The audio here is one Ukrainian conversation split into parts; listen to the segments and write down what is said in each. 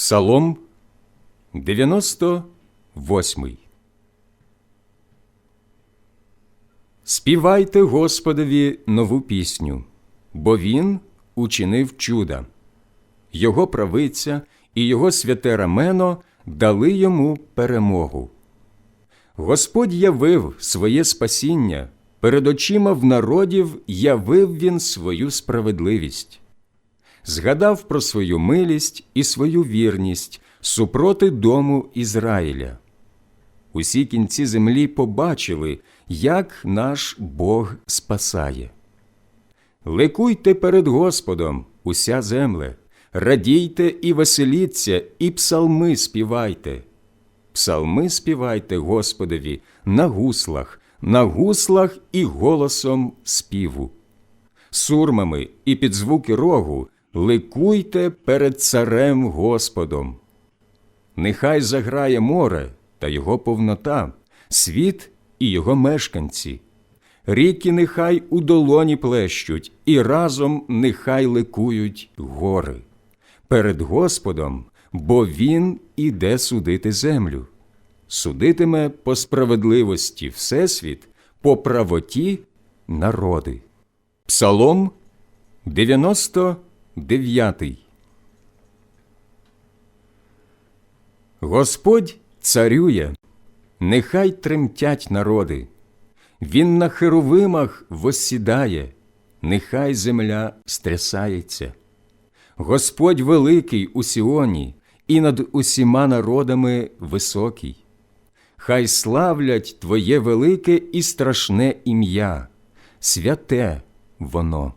Псалом 98 Співайте Господові нову пісню, бо Він учинив чуда. Його правиця і його святе рамено дали йому перемогу. Господь явив своє спасіння, перед очима в народів явив він свою справедливість, згадав про свою милість і свою вірність супроти дому Ізраїля. Усі кінці землі побачили, як наш Бог спасає. Ликуйте перед Господом, уся земле, радійте і веселіться, і псалми співайте. Псалми співайте Господові на гуслах, на гуслах і голосом співу. Сурмами і під звуки рогу ликуйте перед царем Господом. Нехай заграє море та його повнота, світ і його мешканці. Ріки нехай у долоні плещуть, і разом нехай ликують гори. Перед Господом, бо Він іде судити землю. Судитиме по справедливості Всесвіт, по правоті народи. Псалом 99 Господь царює, нехай тремтять народи. Він на херовимах воссідає, нехай земля стрясається. Господь великий у Сіоні і над усіма народами високий. Хай славлять Твоє велике і страшне ім'я, святе воно.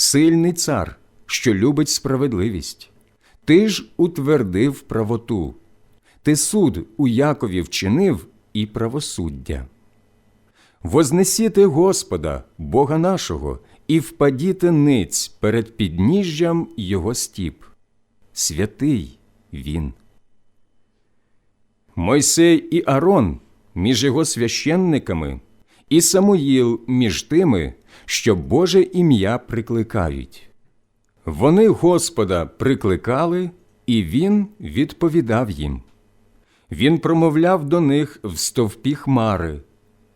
Сильний цар, що любить справедливість, ти ж утвердив правоту, ти суд у Якові вчинив і правосуддя. Вознесіте Господа, Бога нашого, і впадіте ниць перед підніжжям Його стіп. Святий Він. Мойсей і Арон між його священниками, і Самуїл між тими, що Боже ім'я прикликають. Вони Господа прикликали, і Він відповідав їм. Він промовляв до них в стовпі хмари.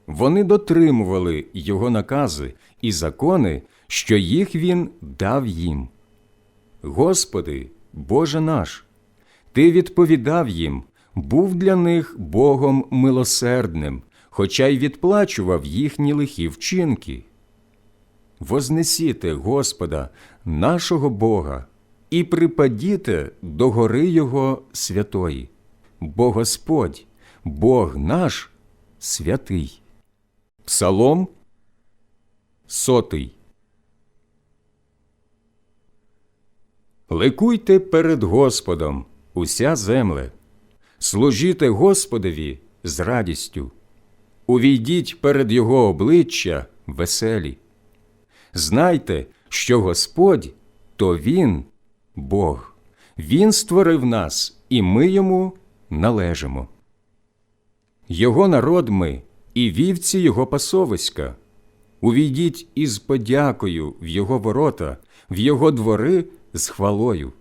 Вони дотримували його накази і закони, що їх він дав їм. Господи, Боже наш, Ти відповідав їм, був для них Богом милосердним, хоча й відплачував їхні лихі вчинки. Вознесіте Господа, нашого Бога, і припадіте до гори Його святої, бо Господь, Бог наш святий. Псалом сотий. Ликуйте перед Господом, уся земле, служіте Господові з радістю, увійдіть перед Його обличчя веселі. Знайте, що Господь то Він, Бог, Він створив нас, і ми йому належимо. Його народ ми і вівці Його пасовиська. Увійдіть із подякою в Його ворота, в Його двори з хвалою.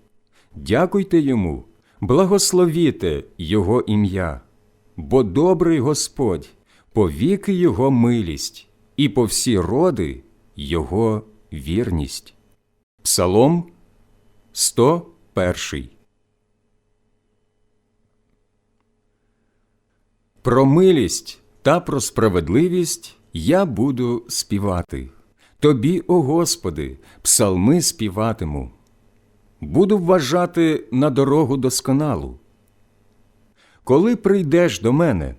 Дякуйте йому, благословіте Його ім'я, бо добрий Господь, повіки Його милість, і по всі роди Його вірність. Псалом 101 Про милість та про справедливість я буду співати. Тобі, о Господи, псалми співатиму. Буду вважати на дорогу досконалу. Коли прийдеш до мене,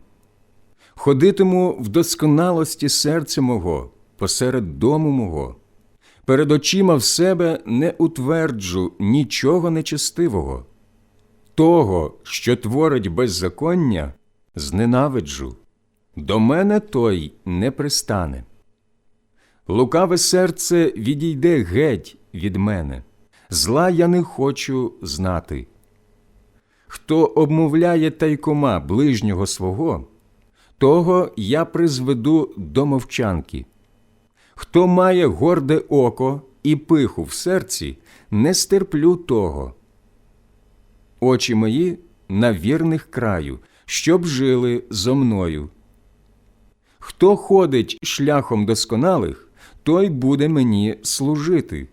ходитиму в досконалості серця мого посеред дому мого, перед очима в себе не утверджу нічого нечестивого, того, що творить беззаконня, зненавиджу, до мене той не пристане. Лукаве серце відійде геть від мене, зла я не хочу знати. Хто обмовляє тайкома ближнього свого, того я призведу до мовчанки. Хто має горде око і пиху в серці, не стерплю того. очі мої на вірних краю, щоб жили зо мною. Хто ходить шляхом досконалих, той буде мені служити.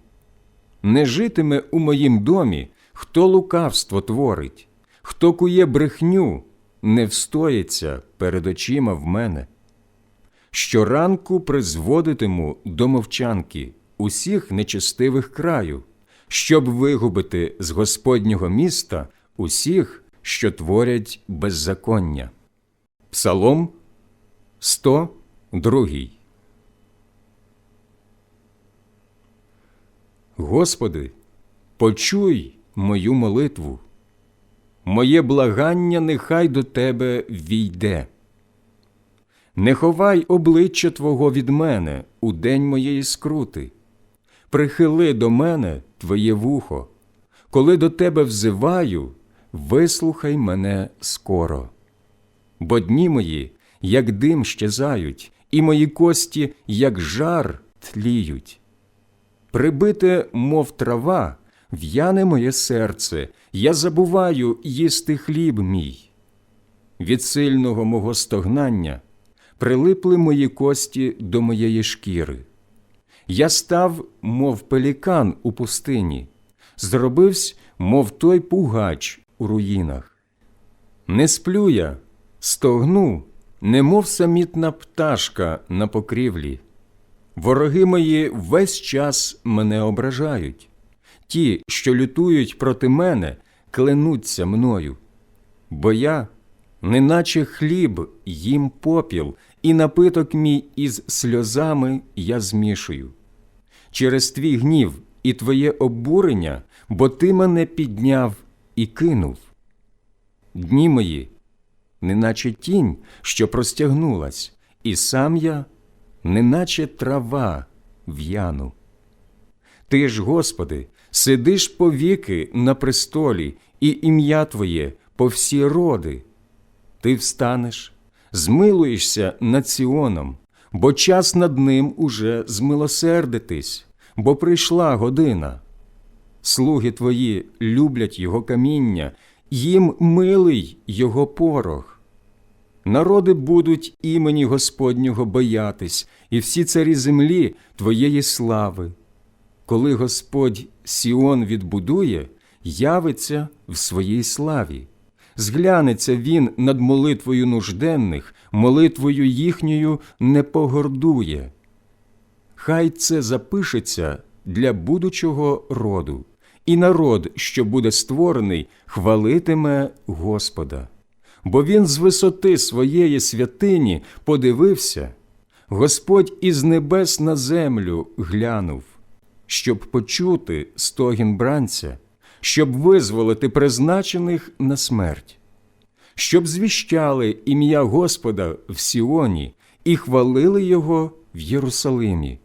Не житиме у моїм домі, хто лукавство творить, хто кує брехню, не встоїться перед очима в мене. Щоранку призводитиму до мовчанки усіх нечестивих краю, щоб вигубити з Господнього міста усіх, що творять беззаконня. Псалом 102 Господи, почуй мою молитву, моє благання нехай до Тебе війде. Не ховай обличчя Твого від мене у день моєї скрути, прихили до мене Твоє вухо, коли до Тебе взиваю, вислухай мене скоро. Бо дні мої, як дим щезають, і мої кості, як жар, тліють. Прибите, мов трава, в'яне моє серце, я забуваю їсти хліб мій. Від сильного мого стогнання прилипли мої кості до моєї шкіри. Я став, мов пелікан у пустині, зробився, мов той пугач у руїнах. Не сплю я, стогну, немов самітна пташка на покрівлі. Вороги мої весь час мене ображають. Ті, що лютують проти мене, кленуться мною. Бо я, неначе хліб, їм попіл, і напиток мій із сльозами я змішую. Через твій гнів і твоє обурення, бо ти мене підняв і кинув. Дні мої, неначе тінь, що простягнулась, і сам я, неначе трава в'яну. Ти ж, Господи, сидиш повіки на престолі, і ім'я Твоє по всі роди. Ти встанеш, змилуєшся над Сіоном, бо час над ним уже змилосердитись, бо прийшла година. Слуги твої люблять його каміння, їм милий його порох. Народи будуть імені Господнього боятись, і всі царі землі твоєї слави. Коли Господь Сіон відбудує, явиться в своїй славі. Зглянеться він над молитвою нужденних, молитвою їхньою не погордує. Хай це запишеться для будучого роду, і народ, що буде створений, хвалитиме Господа. Бо він з висоти своєї святині подивився, Господь із небес на землю глянув, щоб почути стогін бранця, щоб визволити призначених на смерть, щоб звіщали ім'я Господа в Сіоні і хвалили Його в Єрусалимі,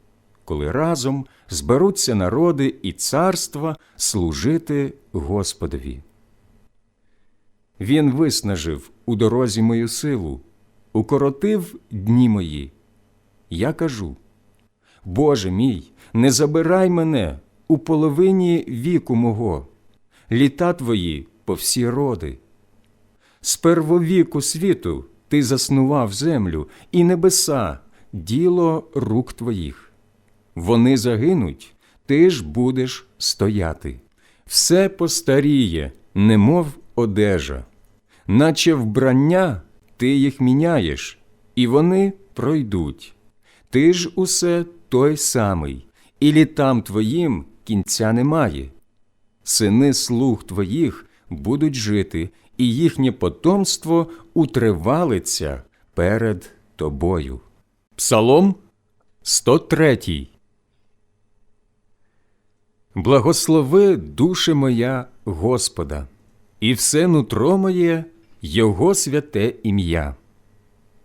коли разом зберуться народи і царства служити Господові. Він виснажив у дорозі мою силу, укоротив дні мої. Я кажу Боже мій, не забирай мене у половині віку мого, літа твої по всі роди. З первовіку світу ти заснував землю і небеса, діло рук твоїх. Вони загинуть, ти ж будеш стояти. Все постаріє, немов одежа, наче вбрання ти їх міняєш, і вони пройдуть. Ти ж усе той самий, і літам твоїм кінця немає. Сини слуг твоїх будуть жити, і їхнє потомство утривалиться перед тобою. Псалом 103 Благослови душе моя Господа, і все нутро моє Його святе ім'я.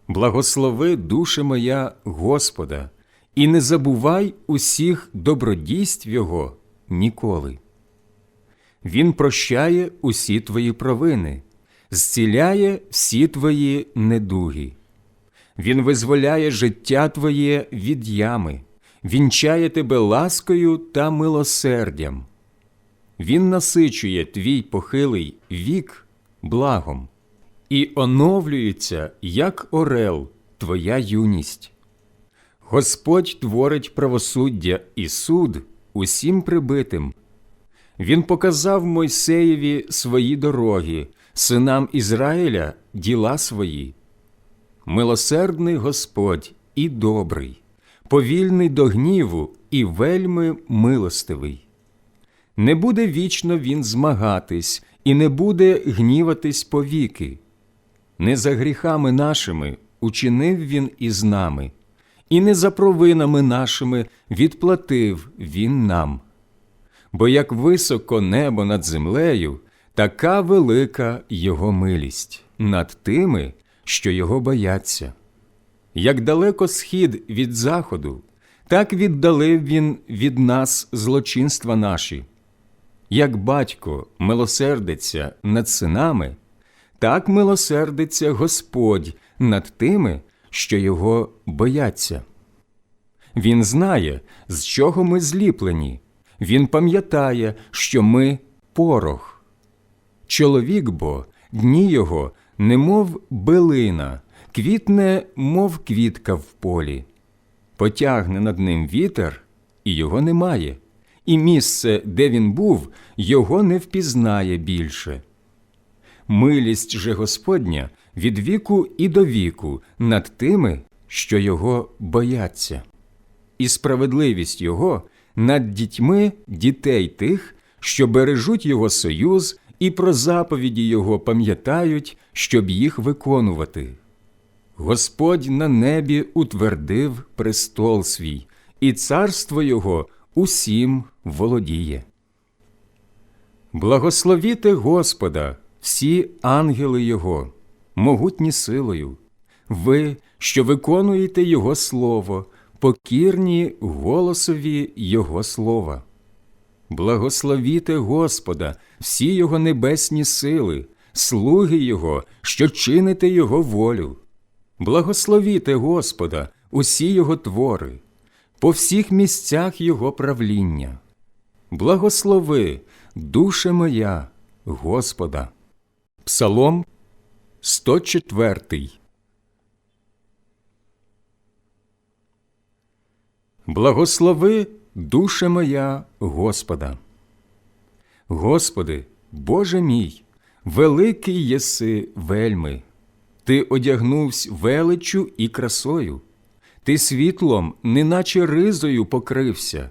Благослови душе моя Господа, і не забувай усіх добродійств Його ніколи. Він прощає усі твої провини, зціляє всі твої недуги. Він визволяє життя твоє від ями, вінчає тебе ласкою та милосердям. Він насичує твій похилий вік благом, і оновлюється, як орел, твоя юність. Господь творить правосуддя і суд усім прибитим. Він показав Мойсеєві свої дороги, синам Ізраїля діла свої. Милосердний Господь і добрий, повільний до гніву і вельми милостивий. Не буде вічно він змагатись і не буде гніватись повіки. Не за гріхами нашими учинив він із нами, і не за провинами нашими відплатив він нам. Бо як високо небо над землею, така велика його милість над тими, що його бояться. Як далеко схід від заходу, так віддалив він від нас злочинства наші. Як батько милосердиться над синами, так милосердиться Господь над тими, що його бояться. Він знає, з чого ми зліплені, він пам'ятає, що ми порох. Чоловік бо, дні його, немов билина, квітне, мов квітка в полі. Потягне над ним вітер, і його немає, і місце, де він був, його не впізнає більше. Милість же Господня від віку і до віку над тими, що його бояться, і справедливість Його над дітьми дітей тих, що бережуть Його союз і про заповіді Його пам'ятають, щоб їх виконувати. Господь на небі утвердив престол свій, і царство Його усім володіє. Благословіте Господа, всі ангели Його, могутні силою, ви, що виконуєте Його Слово, покірні голосові Його слова. Благословіте Господа, всі Його небесні сили, слуги Його, що чините Його волю. Благословіте Господа, усі Його твори, по всіх місцях Його правління. Благослови, душе моя, Господа. Псалом 104 Благослови, душе моя, Господа. Господи, Боже мій, великий єси вельми, Ти одягнувсь величчю і красою, Ти світлом, неначе ризою покрився,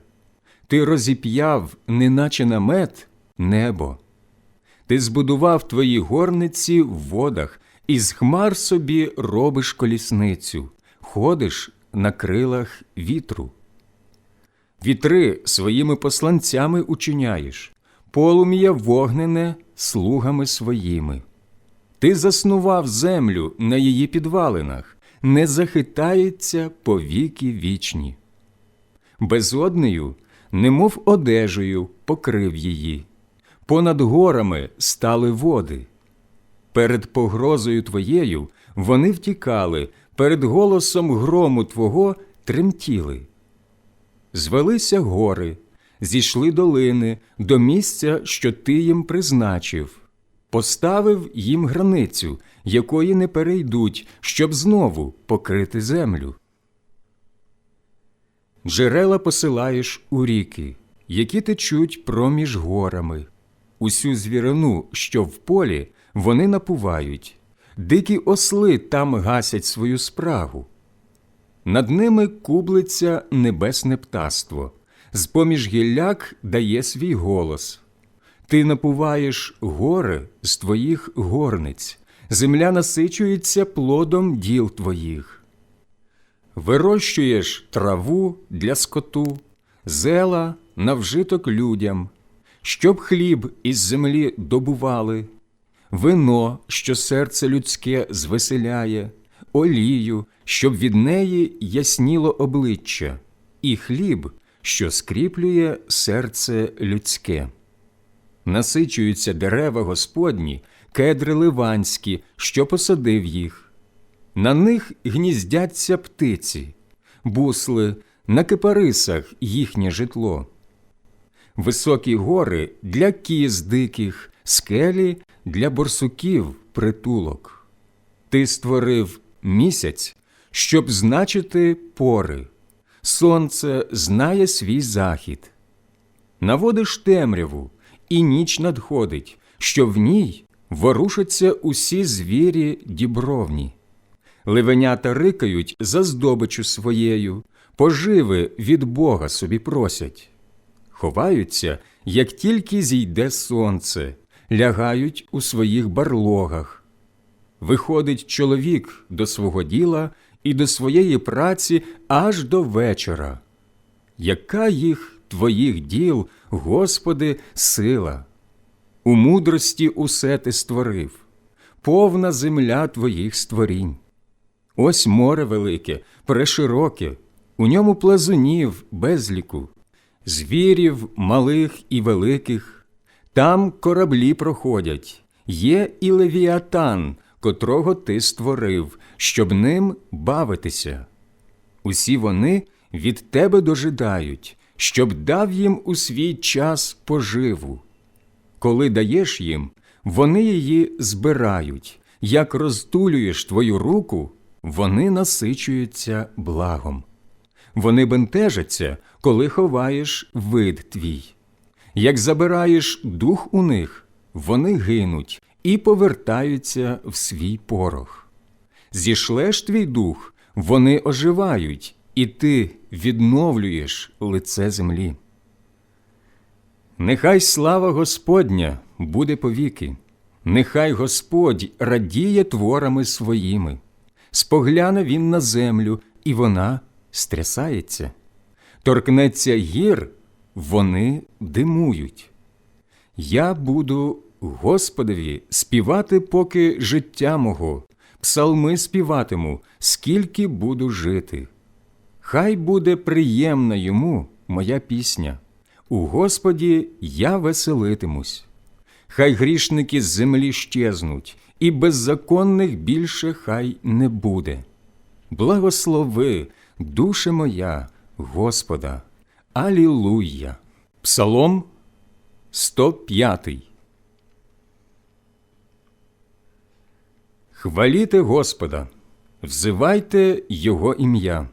Ти розіп'яв, неначе намет, небо. Ти збудував твої горниці в водах, і з хмар собі робиш колісницю, ходиш на крилах вітру. Вітри своїми посланцями учиняєш, полум'я вогнене слугами своїми. Ти заснував землю на її підвалинах, не захитається по віки вічні. Безоднею, немов одежею, покрив її, понад горами стали води. Перед погрозою твоєю вони втікали, перед голосом грому твого тремтіли. Звелися гори, зійшли долини до місця, що ти їм призначив, поставив їм границю, якої не перейдуть, щоб знову покрити землю. Джерела посилаєш у ріки, які течуть проміж горами, усю звірину, що в полі, вони напувають, дикі осли там гасять свою спрагу. Над ними кублиться небесне птаство, з поміж гілляк дає свій голос. Ти напуваєш гори з твоїх горниць, земля насичується плодом діл твоїх. Вирощуєш траву для скоту, зела на вжиток людям, щоб хліб із землі добували, вино, що серце людське звеселяє, олію, щоб від неї ясніло обличчя, і хліб, що скріплює серце людське. Насичуються дерева Господні, кедри ливанські, що посадив їх. На них гніздяться птиці, бусли, на кипарисах їхнє житло. високі гори для кіз диких, скелі для борсуків притулок. Ти створив місяць, щоб значити пори, сонце знає свій захід. Наводиш темряву, і ніч надходить, що в ній ворушаться усі звірі дібровні. Ливенята рикають за здобичу своєю, поживи від Бога собі просять. Ховаються, як тільки зійде сонце, лягають у своїх барлогах. Виходить чоловік до свого діла і до своєї праці аж до вечора. Яка їх твоїх діл, Господи, сила? У мудрості усе ти створив, повна земля твоїх створінь. Ось море велике, прешироке, у ньому плазунів безліку, звірів малих і великих, там кораблі проходять, є і левіатан, котрого ти створив, щоб ним бавитися. Усі вони від тебе дожидають, щоб дав їм у свій час поживу. Коли даєш їм, вони її збирають, як розтулюєш твою руку, вони насичуються благом. Вони бентежаться, коли ховаєш вид твій. Як забираєш дух у них, вони гинуть і повертаються в свій порох. Зішлеш твій дух, вони оживають, і ти відновлюєш лице землі. Нехай слава Господня буде повіки, нехай Господь радіє творами своїми. Спогляне він на землю, і вона стрясається. Торкнеться гір, вони димують. Я буду Господові співати, поки життя мого, псалми співатиму, скільки буду жити. Хай буде приємна йому моя пісня. У Господі я веселитимусь. Хай грішники з землі щезнуть, і беззаконних більше хай не буде. Благослови, душе моя, Господа. Алілуя. Псалом 105 Хваліте Господа, взивайте Його ім'я,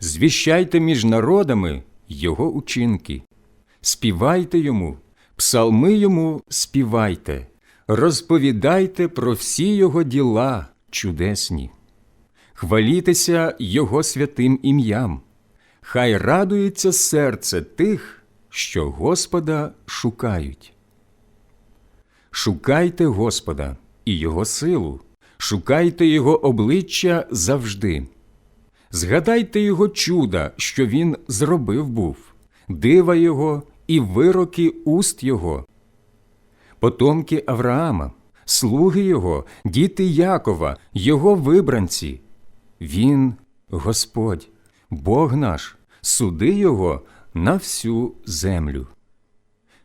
звіщайте між народами Його учинки, співайте йому, псалми йому співайте, розповідайте про всі Його діла чудесні, хвалітеся Його святим ім'ям, хай радується серце тих, що Господа шукають. Шукайте Господа і Його силу, шукайте Його обличчя завжди. Згадайте Його чуда, що Він зробив був, дива Його і вироки уст Його. Потомки Авраама, слуги Його, діти Якова, Його вибранці. Він Господь, Бог наш, суди Його на всю землю.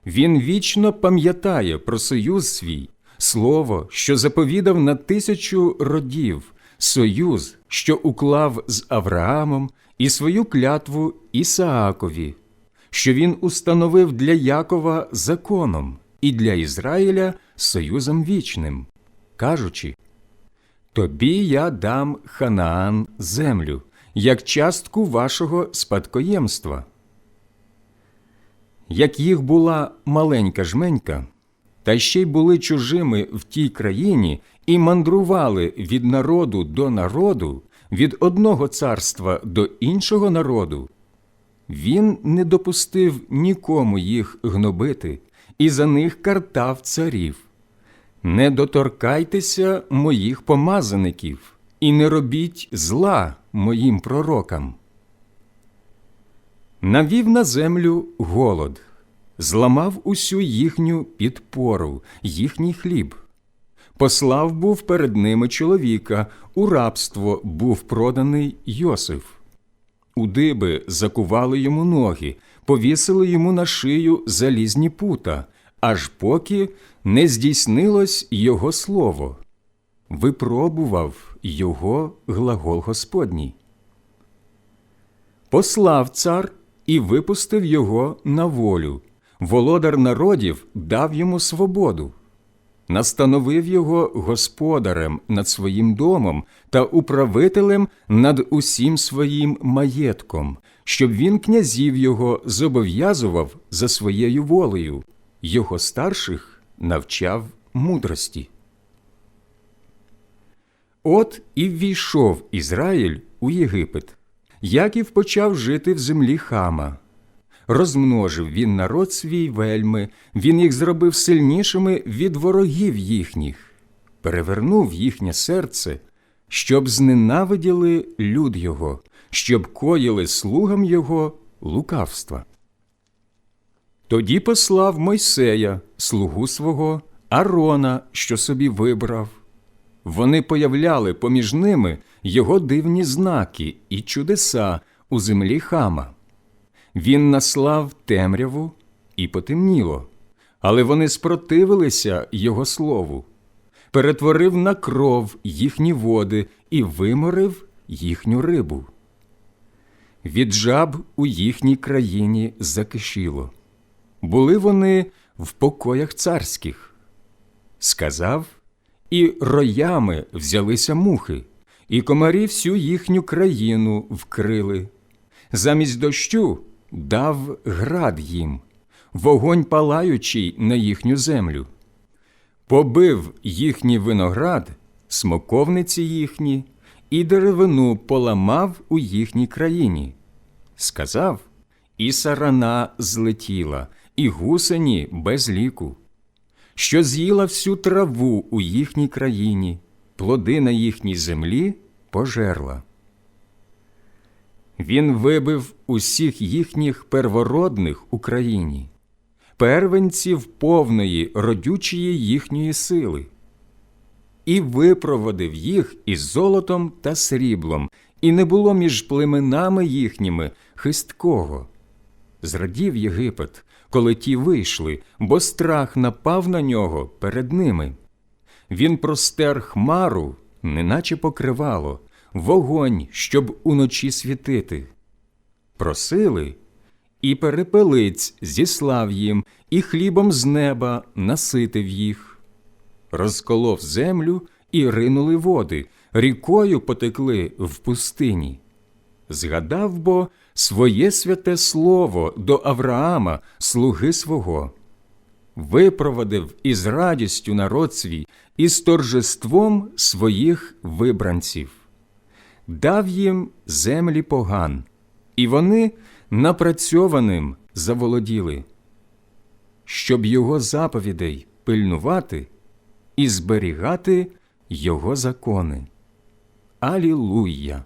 Він вічно пам'ятає про союз свій, слово, що заповідав на тисячу родів, союз, що уклав з Авраамом і свою клятву Ісаакові, що він установив для Якова законом і для Ізраїля союзом вічним, кажучи Тобі я дам Ханаан землю, як частку вашого спадкоємства. Як їх була маленька жменька, та ще й були чужими в тій країні і мандрували від народу до народу, від одного царства до іншого народу, він не допустив нікому їх гнобити і за них картав царів. Не доторкайтеся моїх помазаників і не робіть зла моїм пророкам. Навів на землю голод, зламав усю їхню підпору, їхній хліб. Послав був перед ними чоловіка, у рабство був проданий Йосиф. У диби закували йому ноги, повісили йому на шию залізні пута, аж поки не здійснилось його слово. Випробував його глагол Господній. Послав цар і випустив його на волю, володар народів дав йому свободу, настановив його господарем над своїм домом та управителем над усім своїм маєтком, щоб він князів його зобов'язував за своєю волею, його старших навчав мудрості. От і ввійшов Ізраїль у Єгипет. Яків почав жити в землі хама. Розмножив він народ свій вельми, він їх зробив сильнішими від ворогів їхніх, перевернув їхнє серце, щоб зненавиділи люд його, щоб коїли слугам його лукавства. Тоді послав Мойсея, слугу свого, Арона, що собі вибрав. Вони появляли поміж ними його дивні знаки і чудеса у землі хама. Він наслав темряву і потемніло, але вони спротивилися його слову, перетворив на кров їхні води і виморив їхню рибу. Від жаб у їхній країні закишіло. Були вони в покоях царських. Сказав, і роями взялися мухи, і комарі всю їхню країну вкрили. Замість дощу дав град їм, вогонь палаючий на їхню землю. Побив їхній виноград, смоковниці їхні, і деревину поламав у їхній країні. Сказав, і сарана злетіла, і гусені без ліку що з'їла всю траву у їхній країні, плоди на їхній землі пожерла. Він вибив усіх їхніх первородних у країні, первенців повної родючої їхньої сили, і випроводив їх із золотом та сріблом, і не було між племенами їхніми хисткого. Зрадів Єгипет, коли ті вийшли, бо страх напав на нього перед ними. Він простер хмару, неначе покривало, вогонь, щоб уночі світити. Просили, і перепелиць зіслав їм, і хлібом з неба наситив їх. Розколов землю і ринули води, рікою потекли в пустині. Згадав бо своє святе слово до Авраама, слуги свого, випроводив із радістю народ свій і з торжеством своїх вибранців, дав їм землі поган, і вони напрацьованим заволоділи, щоб його заповідей пильнувати і зберігати його закони. Алілуя!